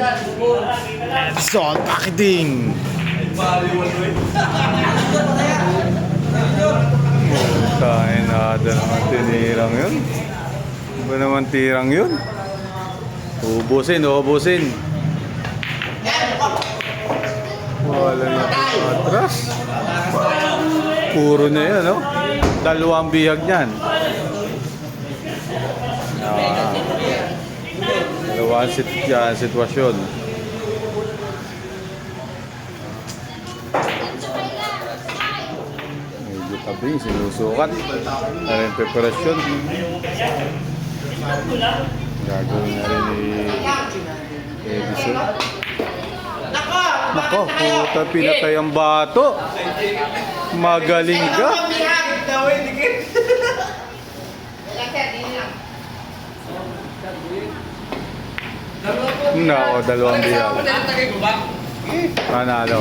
Edson Pakiting. Kain na ada naman tinirang yun. Ba naman tirang yun? Ubusin, ubusin. Wala na atras. Puro na yan, no? Dalawang bihag niyan. Ah. Dalawang sit yan, sitwasyon. Medyo tabi, sinusukat. Ano yung preparasyon? Gagawin na rin ni Edison. Nako, puta pinatay ang bato. Magaling ka. Nako, dalawang biyag. Panalo.